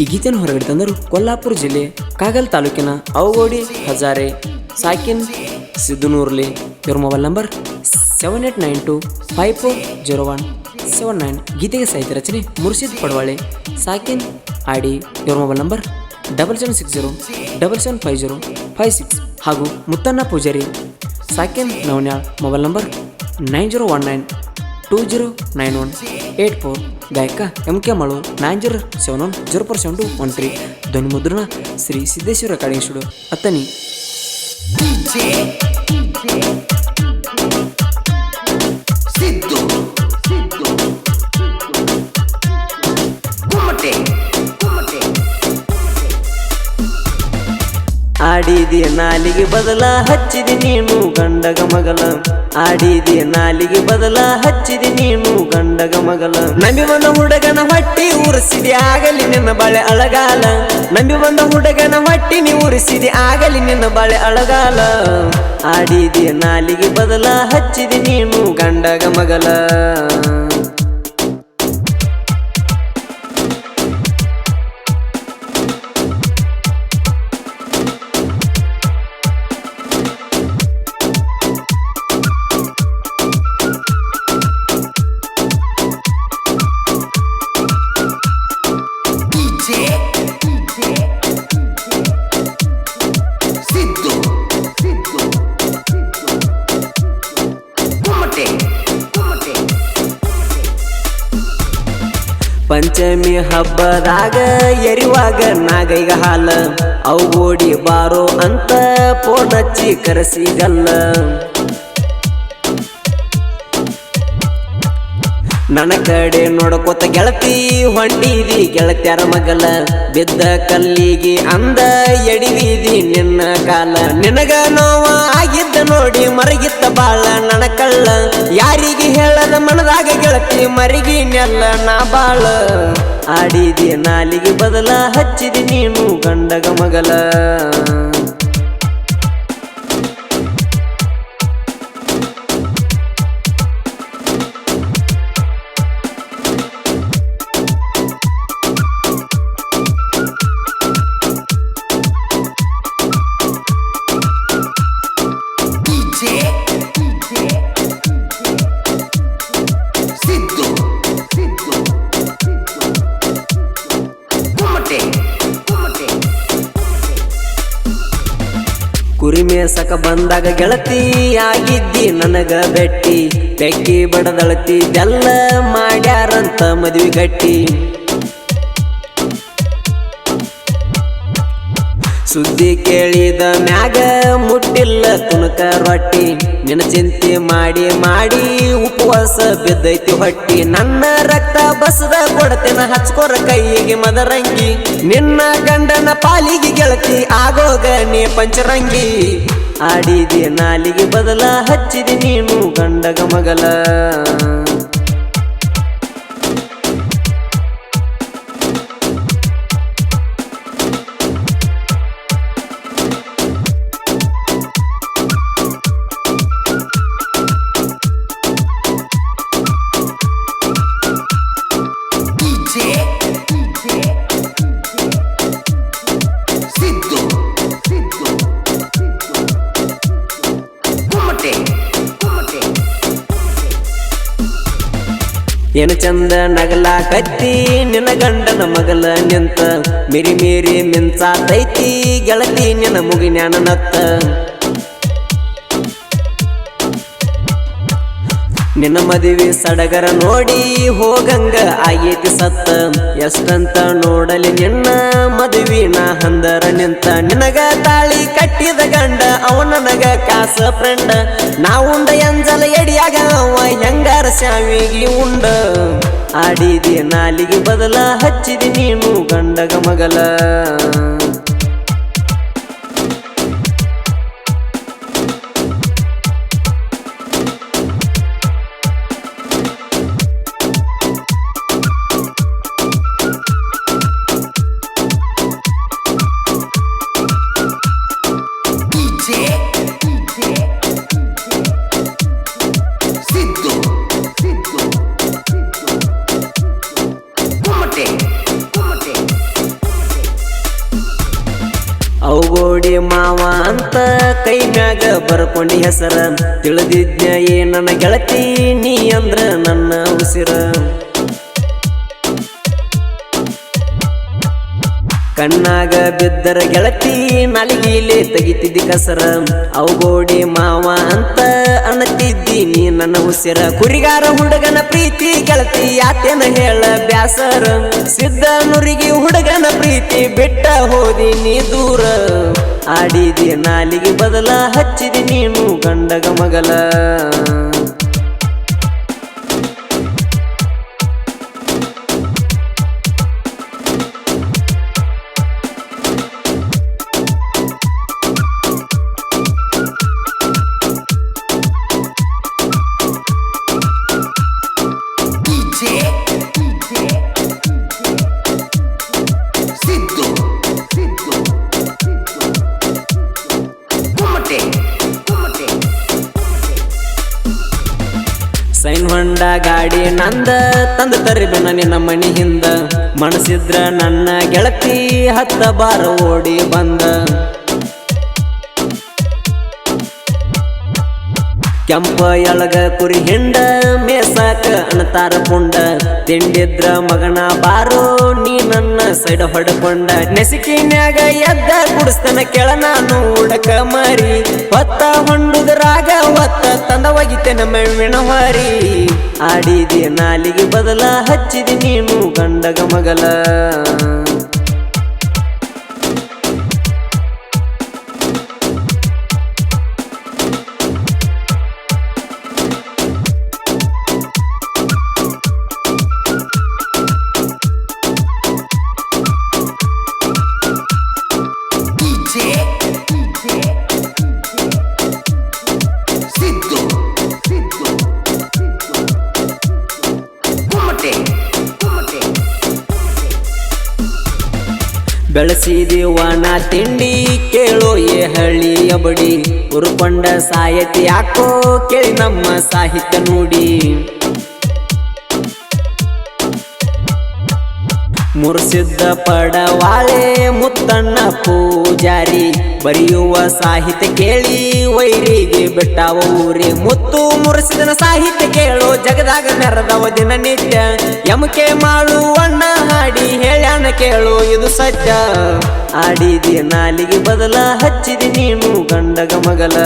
ಈ ಗೀತೆಯನ್ನು ಹೊರಗಡೆ ತಂದರು ಕೊಲ್ಲಾಪುರ ಜಿಲ್ಲೆ ಕಾಗಲ್ ತಾಲೂಕಿನ ಅವಗೋಡಿ, ಹಜಾರೆ, ಸಾಕಿನ್, ಸಿದ್ದುನೂರ್ಲಿ ಇವ್ರ mobile number seven eight nine two five four zero one seven nine ಗೀತೆಗೆ ಸಾಹಿತ್ಯ ರಚನೆ ಮುರ್ಷಿದ್ ಪಡವಾಳೆ, ಸಾಕಿನ್, ಆಡಿ ಇವ್ರ mobile number double seven six zero double seven five zero five six ಹಾಗೂ Muttanna Pujari, ಸಾಕಿನ್ Navanyal mobile number nine zero one nine two zero nine one eight four ಗಾಯಕ M K ಮಳು nine zero seven one zero four seven two one three ಧ್ವನಿ ಮುದ್ರಣ Shri Siddeshwara recording ಆಡಿದಿ ನಾಲಿಗೆ ಬದಲ ಹಚ್ಚಿದಿ ನೀನು ಗಂಡಗ ಮಗಲ ಆಡಿದಿ ನಾಲಿಗೆ ಬದಲ ಹಚ್ಚಿದಿ ನೀನು ಗಂಡಗ ಮಗಲ ನಂಬಿ ಬಂದ ಹುಡುಗನ ಹೊಟ್ಟಿ ಉರಿಸಿದಿ, ಆಗಲಿ ನಿನ್ನ ಬಾಳೆ ಅಳಗಾಲ. ನಂಬಿ ಬಂದ ಹುಡುಗನ ಹೊಟ್ಟಿ ನೀ ಉರಿಸಿದಿ, ಆಗಲಿ ನಿನ್ನ ಬಾಳೆ ಅಳಗಾಲ. ಆಡಿದಿ ನಾಲಿಗೆ ಬದಲ ಹಚ್ಚಿದಿ ನೀನು ಗಂಡಗ ಮಗಲ ಪಂಚಮಿ ಹಬ್ಬದಾಗ ಎರಿವಾಗ ನಾಗೈಗ ಹಾಲ ಅವು ಓಡಿ ಬಾರೋ ಅಂತ ಪೋನಚ್ಚಿ ಕರೆಸಿಗಲ್ಲ. ನನ್ನ ಕಡೆ ನೋಡ್ಕೋತ ಗೆಳತಿ ಹೊಂಟಿದಿ. ಗೆಳತ್ಯಾರ ಮಗಲ ಬಿದ್ದ ಕಲ್ಲಿಗೆ ಅಂದ ಎಡಿವಿದಿ ನಿನ್ನ ಕಾಲ. ನಿನಗ ನೋವ ಆಗಿದ್ದ ನೋಡಿ ಮರಗಿತ್ತ ಬಾಳ ನನ ಕಳ್ಳ ಯಾರಿಗೆ ಹೇಳದ ಮನದಾಗ ಗೆಳತಿ ಮರಿಗಿ ನೆಲ್ಲ ನಾ ಬಾಳ. ಆಡಿದಿ ನಾಲಿಗೆ ಬದಲ ಹಚ್ಚಿದಿ ನೀನು ಗಂಡಗ ಮಗಲ. ಕುರಿ ಮೇಸಕ ಬಂದಾಗ ಗೆಳತಿ ಆಗಿದ್ದಿ ನನಗ ಬೆಟ್ಟಿ. ಬೆಕ್ಕಿ ಬಡದಳತಿ ಬೆಲ್ಲ ಮಾಡ್ಯಾರಂತ ಮದ್ವಿ ಗಟ್ಟಿ. ಸುದ್ದಿ ಕೇಳಿದ ಮ್ಯಾಗ ಮುಟ್ಟಿಲ್ಲ ತುನಕ ರೊಟ್ಟಿ. ನಿನ್ನ ಚಿಂತೆ ಮಾಡಿ ಮಾಡಿ ಉಪವಾಸ ಬಿದ್ದೈತಿ ಹೊಟ್ಟಿ. ನನ್ನ ರಕ್ತ ಬಸದ ಕೊಡತೇನ ಹಚ್ಕೊರ ಕೈಗೆ ಮದರಂಗಿ. ನಿನ್ನ ಗಂಡನ ಪಾಲಿಗೆ ಗೆಳತಿ ಆಗೋಗ ನೀ ಪಂಚರಂಗಿ. ಆಡಿದಿ ನಾಲಿಗೆ ಬದಲ ಹಚ್ಚಿದಿ ನೀನು ಗಂಡಗ ಮಗಲ. ಚಂದ ನಗಲ ಕತ್ತಿ ನಿನ್ನ ಗಂಡನ ಮಗಲ ನಿಂತ. ಮಿರಿ ಮೀರಿ ಮಿಂಚಾತೈತಿ ಗೆಳತಿ ನಿನ್ನ ಮುಗಿನ್ಯಾನ ನತ್ತ. ನಿನ್ನ ಮದುವೆ ಸಡಗರ ನೋಡಿ ಹೋಗಂಗ ಆಗೈತಿ ಸತ್ತ. ಎಷ್ಟಂತ ನೋಡಲಿ ನಿನ್ನ ಮದುವಿನ ಹಂದರ ನಿಂತ. ನಿನಗ ತಾಳಿ ಕಟ್ಟಿದ ಗಂಡ, ಅವ ನನಗ ಕಾಸ ಫ್ರೆಂಡ್. ನಾವುಂಡ ಎಂಜಲ ಎಡಿಯಾಗ ಅವ, ಹೆಂಗಾರ ಶಾವಿಗೆ ಉಂಡ. ಆಡಿದಿ ನಾಲಿಗೆ ಬದಲ ಹಚ್ಚಿದಿ ನೀನು ಗಂಡಗ ಮಗಲ. ಅವಗೋಡಿ ಮಾವ ಅಂತ ಕೈ ಮ್ಯಾಗ ಬರ್ಕೊಂಡಿ ಹೆಸರ. ತಿಳಿದಿದ್ನ ಏ ನನ್ನ ಗೆಳತಿ, ನೀ ಅಂದ್ರ ನನ್ನ ಉಸಿರ. ಕಣ್ಣಾಗ ಬಿದ್ದರ ಗೆಳತಿ ನಾಲಿಗೆಯಲ್ಲಿ ತೆಗಿತಿದ್ದಿ ಕಸರ. ಅವಗೋಡಿ ಮಾವ ಅಂತ ಅನ್ನತಿದ್ದಿ ನೀ ನನ್ನ ಉಸಿರ. ಕುರಿಗಾರ ಹುಡುಗನ ಪ್ರೀತಿ ಗೆಳತಿ ಯಾತೇನ ಹೇಳ ಬ್ಯಾಸರ. ಸಿದ್ಧ ನುರಿಗಿ ಹುಡುಗನ ಪ್ರೀತಿ ಬಿಟ್ಟ ಹೋದಿ ನೀ ದೂರ. ಆಡಿದಿ ನಾಲಿಗೆ ಬದಲ ಹಚ್ಚಿದಿ ನೀನು ಗಂಡಗ ಮಗಲ. ಹೊಂಡ ಗಾಡಿ ನಂದ, ತಂದ ತರಿಬೆ ನಿನ್ನ ಮನಿ ಹಿಂದ. ಮನಸಿದ್ರ ನನ್ನ ಗೆಳತಿ ಹತ್ತ ಬಾರ ಓಡಿ ಬಂದ. ಕೆಂಪ ಎಳಗ ಕುರಿ ಹಿಂಡ ಮೇಸಾಕ ಅಣತಾರ ಪುಂಡ. ತಿಂಡಿದ್ರ ಮಗನ ಬಾರೋ ನೀ ನನ್ನ ಸೈಡ್ ಹೊಡ್ಕೊಂಡ. ನೆಸಿಕಿನ್ಯಾಗ ಎದ್ದ ಕುಡಿಸ್ತನ ಕೆಳ ನಾನು ಉಡಕ ಮರಿ. ಹೊತ್ತ ಹೊಂಡುದ್ರಾಗ ಹೊತ್ತ ತಂದ ಒಗಿತೇನ ಮೆಣ್ಣಿನ ಮಾರಿ ಆಡಿದಿ ನಾಲಿಗೆ ಬದಲ ಹಚ್ಚಿದಿ ನೀನು ಗಂಡಗ ಮಗಲ. ಬೆಳೆಸಿದೀವನ ತಿಂಡಿ ಕೇಳೋ ಏ ಹಳ್ಳಿ ಬಡಿ. ಉರುಕೊಂಡ ಸಾಯತಿ ಯಾಕೋ ಕೇಳಿ ನಮ್ಮ ಸಾಹಿತ್ಯ ನುಡಿ. ಮುರ್ಸಿದ್ದ ಪಡವಾಳೆ ಮುತ್ತಣ್ಣ ಪೂಜಾರಿ, ಬರೆಯುವ ಸಾಹಿತ್ಯ ಕೇಳಿ ವೈರಿಗೆ ಬಿಟ್ಟಾವ ಊರಿ. ಮುತ್ತು ಮುರ್ಸಿದನ ಸಾಹಿತ್ಯ ಕೇಳು ಜಗದಾಗ ಮೆರದವ ದಿನನಿತ್ಯ. ಯಮಕೆ ಮಾಡುವಣ್ಣ ಹಾಡಿ ಹೇಳ್ಯಾನ ಕೇಳು, ಇದು ಸತ್ಯ. ಆಡಿದಿ ನಾಲಿಗೆ ಬದಲ ಹಚ್ಚಿದಿ ನೀನು ಗಂಡಗ ಮಗಲ.